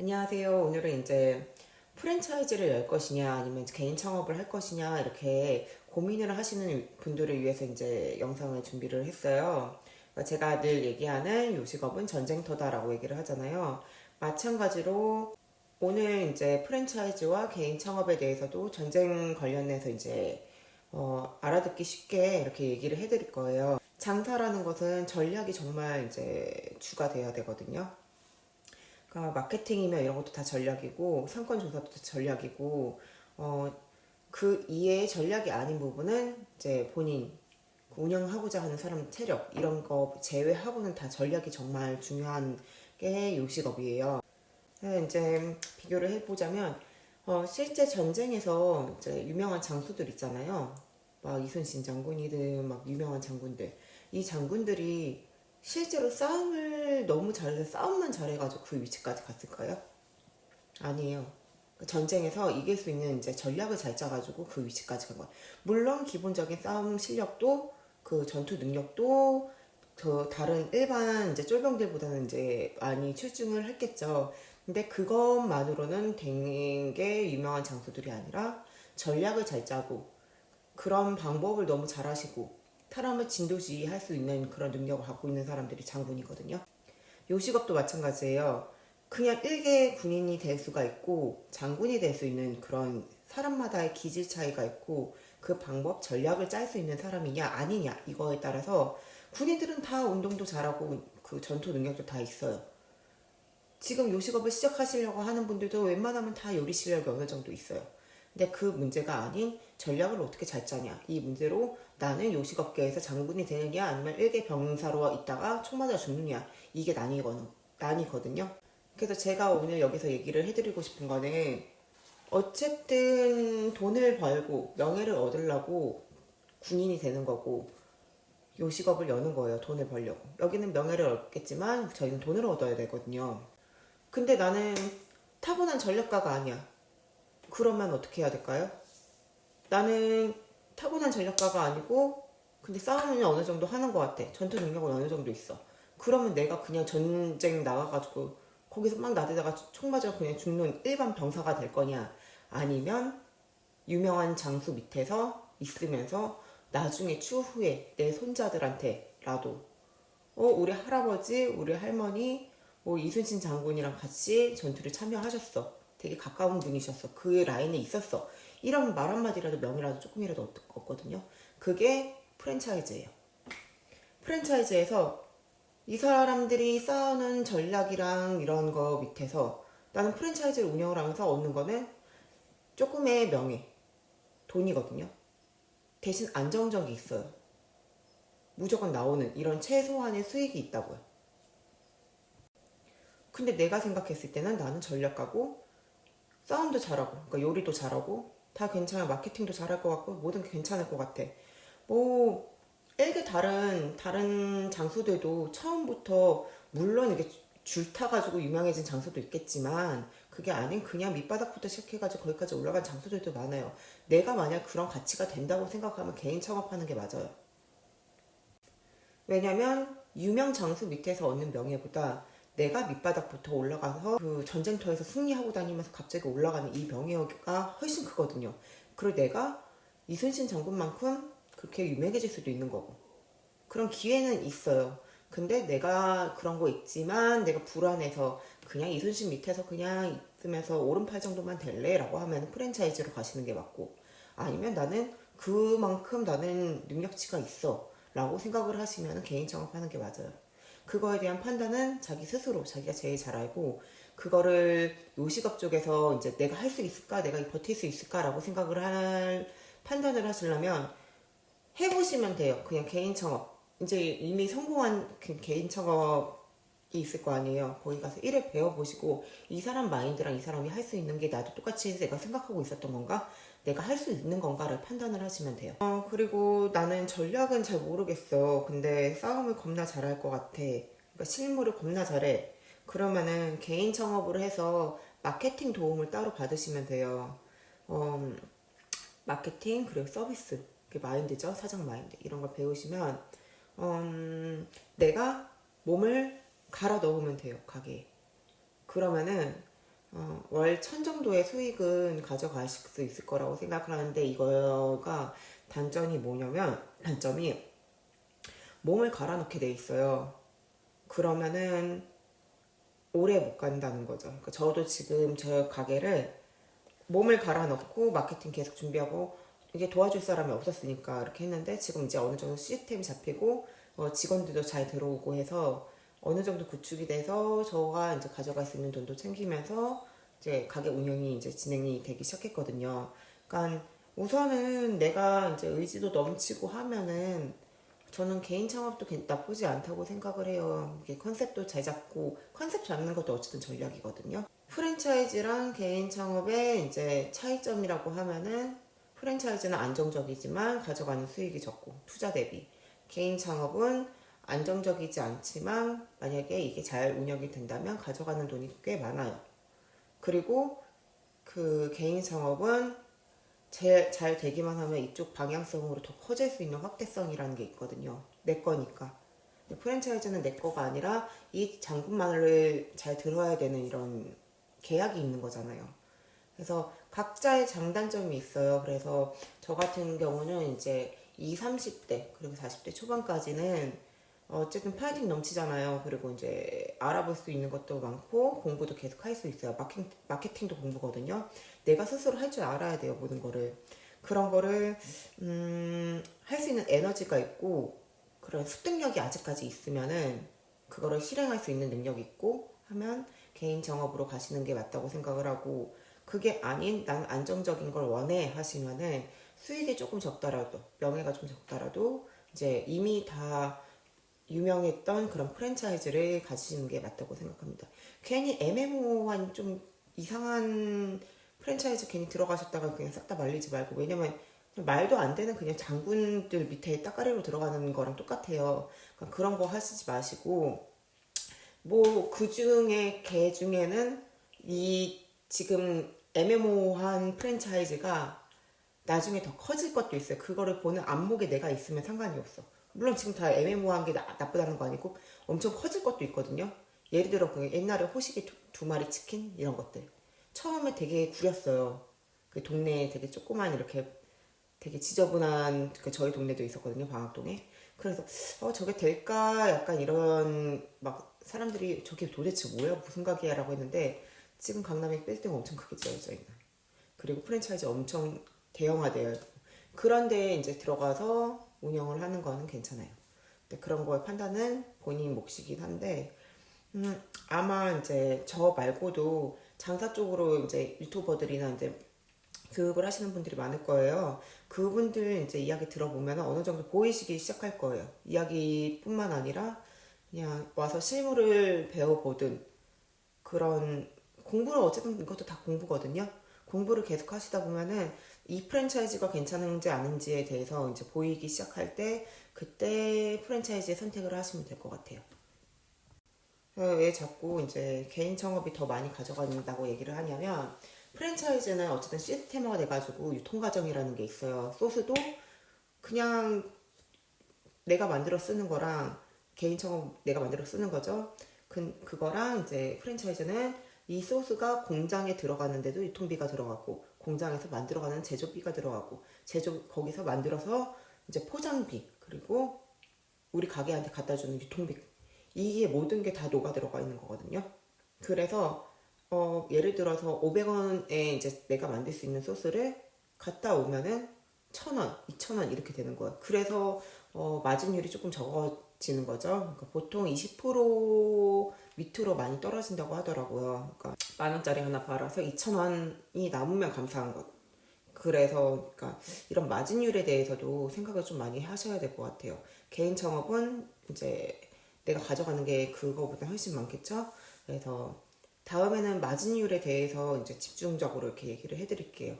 안녕하세요. 오늘은 이제 프랜차이즈를 열 것이냐 아니면 개인 창업을 할 것이냐 이렇게 고민을 하시는 분들을 위해서 이제 영상을 준비를 했어요. 그러니까 제가 늘 얘기하는 요식업은 전쟁터다라고 얘기를 하잖아요. 마찬가지로 오늘 이제 프랜차이즈와 개인 창업에 대해서도 전쟁 관련해서 이제 어, 알아듣기 쉽게 이렇게 얘기를 해드릴 거예요. 장사라는 것은 전략이 정말 이제 주가 돼야 되거든요. 그러니까 마케팅이면 이런 것도 다 전략이고 상권 조사도 다 전략이고 어, 그 이외의 전략이 아닌 부분은 이제 본인 그 운영하고자 하는 사람 체력 이런 거 제외하고는 다 전략이 정말 중요한 게 요식업이에요. 그래서 이제 비교를 해보자면 어, 실제 전쟁에서 이제 유명한 장수들 있잖아요. 막 이순신 장군이든 막 유명한 장군들 이 장군들이 실제로 싸움을 너무 잘해서 싸움만 잘해가지고 그 위치까지 갔을까요? 아니에요. 그 전쟁에서 이길 수 있는 이제 전략을 잘 짜가지고 그 위치까지 간 거예요. 물론 기본적인 싸움 실력도 그 전투 능력도 그 다른 일반 이제 쫄병들보다는 이제 많이 출중을 했겠죠. 근데 그것만으로는 되는 게 유명한 장수들이 아니라 전략을 잘 짜고 그런 방법을 너무 잘하시고 사람을 진도지휘할 수 있는 그런 능력을 갖고 있는 사람들이 장군이거든요. 요식업도 마찬가지예요. 그냥 일개 군인이 될 수가 있고 장군이 될 수 있는 그런 사람마다의 기질 차이가 있고 그 방법 전략을 짤 수 있는 사람이냐 아니냐 이거에 따라서 군인들은 다 운동도 잘하고 그 전투 능력도 다 있어요. 지금 요식업을 시작하시려고 하는 분들도 웬만하면 다 요리 실력이 어느 정도 있어요. 근데 그 문제가 아닌 전략을 어떻게 잘 짜냐 이 문제로 나는 요식업계에서 장군이 되느냐 아니면 일개 병사로 있다가 총 맞아 죽느냐 이게 난이거든, 난이거든요. 그래서 제가 오늘 여기서 얘기를 해드리고 싶은 거는 어쨌든 돈을 벌고 명예를 얻으려고 군인이 되는 거고 요식업을 여는 거예요. 돈을 벌려고. 여기는 명예를 얻겠지만 저희는 돈을 얻어야 되거든요. 근데 나는 타고난 전략가가 아니야. 그러면 어떻게 해야 될까요? 나는 타고난 전략가가 아니고 근데 싸움은 어느 정도 하는 것 같아. 전투 능력은 어느 정도 있어. 그러면 내가 그냥 전쟁 나가가지고 거기서 막 나대다가 총 맞아 그냥 죽는 일반 병사가 될 거냐? 아니면 유명한 장수 밑에서 있으면서 나중에 추후에 내 손자들한테라도 어 우리 할아버지 우리 할머니 뭐 이순신 장군이랑 같이 전투를 참여하셨어 되게 가까운 분이셨어 그 라인에 있었어 이런 말 한마디라도 명이라도 조금이라도 얻- 얻거든요 그게 프랜차이즈예요 프랜차이즈에서 이 사람들이 쌓아놓은 전략이랑 이런 거 밑에서 나는 프랜차이즈를 운영을 하면서 얻는 거는 조금의 명예 돈이거든요 대신 안정적이 있어요. 무조건 나오는 이런 최소한의 수익이 있다고요. 근데 내가 생각했을 때는 나는 전략가고 싸움도 잘하고 그러니까 요리도 잘하고 다 괜찮아 마케팅도 잘할 것 같고 뭐든 괜찮을 것 같아. 뭐 일개 다른 다른 장소들도 처음부터 물론 이게 줄 타가지고 유명해진 장소도 있겠지만 그게 아닌 그냥 밑바닥부터 시작해가지고 거기까지 올라간 장소들도 많아요. 내가 만약 그런 가치가 된다고 생각하면 개인 창업하는 게 맞아요. 왜냐면 유명 장수 밑에서 얻는 명예보다 내가 밑바닥부터 올라가서 그 전쟁터에서 승리하고 다니면서 갑자기 올라가는 이 명예가 훨씬 크거든요. 그리고 내가 이순신 장군만큼 그렇게 유명해질 수도 있는 거고. 그런 기회는 있어요. 근데 내가 그런 거 있지만 내가 불안해서 그냥 이순신 밑에서 그냥 있으면서 오른팔 정도만 될래? 라고 하면 프랜차이즈로 가시는 게 맞고 아니면 나는 그만큼 나는 능력치가 있어 라고 생각을 하시면 개인 창업하는 게 맞아요. 그거에 대한 판단은 자기 스스로 자기가 제일 잘 알고 그거를 요식업 쪽에서 이제 내가 할 수 있을까? 내가 버틸 수 있을까라고 생각을 할 판단을 하시려면 해보시면 돼요. 그냥 개인 창업. 이제 이미 성공한 그 개인 창업이 있을 거 아니에요. 거기 가서 일을 배워보시고 이 사람 마인드랑 이 사람이 할 수 있는 게 나도 똑같이 내가 생각하고 있었던 건가? 내가 할 수 있는 건가를 판단을 하시면 돼요. 어, 그리고 나는 전략은 잘 모르겠어. 근데 싸움을 겁나 잘할 것 같아. 그러니까 실무를 겁나 잘해. 그러면은 개인 창업을 해서 마케팅 도움을 따로 받으시면 돼요. 어, 마케팅 그리고 서비스 그게 마인드죠 사장 마인드 이런 걸 배우시면 음, 내가 몸을 갈아 넣으면 돼요 가게에 그러면은 어, 월천 정도의 수익은 가져가실 수 있을 거라고 생각을 하는데 이거가 단점이 뭐냐면 단점이 몸을 갈아넣게 돼 있어요. 그러면은 오래 못 간다는 거죠. 그러니까 저도 지금 저 가게를 몸을 갈아넣고 마케팅 계속 준비하고 이게 도와줄 사람이 없었으니까 이렇게 했는데 지금 이제 어느 정도 시스템이 잡히고 어, 직원들도 잘 들어오고 해서 어느 정도 구축이 돼서 저가 이제 가져갈 수 있는 돈도 챙기면서 이제 가게 운영이 이제 진행이 되기 시작했거든요. 그러니까 우선은 내가 이제 의지도 넘치고 하면은 저는 개인 창업도 괜- 나쁘지 않다고 생각을 해요. 이게 컨셉도 잘 잡고 컨셉 잡는 것도 어쨌든 전략이거든요. 프랜차이즈랑 개인 창업의 이제 차이점이라고 하면은 프랜차이즈는 안정적이지만 가져가는 수익이 적고 투자 대비 개인 창업은 안정적이지 않지만 만약에 이게 잘 운영이 된다면 가져가는 돈이 꽤 많아요. 그리고 그 개인 창업은 제, 잘 되기만 하면 이쪽 방향성으로 더 커질 수 있는 확대성이라는 게 있거든요. 내 거니까. 프랜차이즈는 내 거가 아니라 이 장군말을 잘 들어야 되는 이런 계약이 있는 거잖아요. 그래서 각자의 장단점이 있어요. 그래서 저 같은 경우는 이제 20, 30대 그리고 40대 초반까지는 어쨌든 파이팅 넘치잖아요. 그리고 이제 알아볼 수 있는 것도 많고 공부도 계속 할 수 있어요. 마케팅, 마케팅도 공부거든요. 내가 스스로 할 줄 알아야 돼요. 모든 거를. 그런 거를 음, 할 수 있는 에너지가 있고 그런 습득력이 아직까지 있으면은 그거를 실행할 수 있는 능력이 있고 하면 개인 정업으로 가시는 게 맞다고 생각을 하고 그게 아닌 난 안정적인 걸 원해 하시면은 수익이 조금 적더라도 명예가 좀 적더라도 이제 이미 다 유명했던 그런 프랜차이즈를 가지시는 게 맞다고 생각합니다. 괜히 애매모호한 좀 이상한 프랜차이즈 괜히 들어가셨다가 그냥 싹 다 말리지 말고 왜냐면 말도 안 되는 그냥 장군들 밑에 따까리로 들어가는 거랑 똑같아요. 그러니까 그런 거 하시지 마시고 뭐 그 중에 개 중에는 이 지금 애매모호한 프랜차이즈가 나중에 더 커질 것도 있어요. 그거를 보는 안목에 내가 있으면 상관이 없어. 물론 지금 다 애매모호한 게 나, 나쁘다는 거 아니고 엄청 커질 것도 있거든요. 예를 들어 그 옛날에 호식이 두, 두 마리 치킨 이런 것들 처음에 되게 구렸어요. 그 동네에 되게 조그만 이렇게 되게 지저분한 그 저희 동네도 있었거든요 방학동에. 그래서 어 저게 될까 약간 이런 막 사람들이 저게 도대체 뭐야 무슨 가게야라고 했는데 지금 강남에 빌딩 엄청 크게 지어져 있는. 그리고 프랜차이즈 엄청 대형화되어 있고 그런데 이제 들어가서 운영을 하는 거는 괜찮아요. 근데 그런 거의 판단은 본인 몫이긴 한데 음, 아마 이제 저 말고도 장사 쪽으로 이제 유튜버들이나 이제 교육을 하시는 분들이 많을 거예요. 그분들 이제 이야기 들어보면 어느 정도 보이시기 시작할 거예요. 이야기뿐만 아니라 그냥 와서 실무를 배워보든 그런 공부를 어쨌든 이것도 다 공부거든요. 공부를 계속 하시다 보면은 이 프랜차이즈가 괜찮은지 아닌지에 대해서 이제 보이기 시작할 때 그때 프랜차이즈의 선택을 하시면 될 것 같아요. 어, 왜 자꾸 이제 개인 창업이 더 많이 가져간다고 얘기를 하냐면 프랜차이즈는 어쨌든 시스템화가 돼가지고 유통 과정이라는 게 있어요. 소스도 그냥 내가 만들어 쓰는 거랑 개인 창업 내가 만들어 쓰는 거죠. 그, 그거랑 이제 프랜차이즈는 이 소스가 공장에 들어가는데도 유통비가 들어가고 공장에서 만들어가는 제조비가 들어가고 제조 거기서 만들어서 이제 포장비 그리고 우리 가게한테 갖다 주는 유통비 이게 모든 게 다 녹아 들어가 있는 거거든요. 그래서 어, 예를 들어서 500원에 이제 내가 만들 수 있는 소스를 갖다 오면은 1000원, 2000원 이렇게 되는 거예요. 그래서 어, 마진율이 조금 적어 지는 거죠. 그러니까 보통 20% 밑으로 많이 떨어진다고 하더라고요. 그러니까 만 원짜리 하나 팔아서 2,000원이 남으면 감사한 것. 그래서 그러니까 이런 마진율에 대해서도 생각을 좀 많이 하셔야 될 것 같아요. 개인 창업은 이제 내가 가져가는 게 그거보다 훨씬 많겠죠. 그래서 다음에는 마진율에 대해서 이제 집중적으로 이렇게 얘기를 해드릴게요.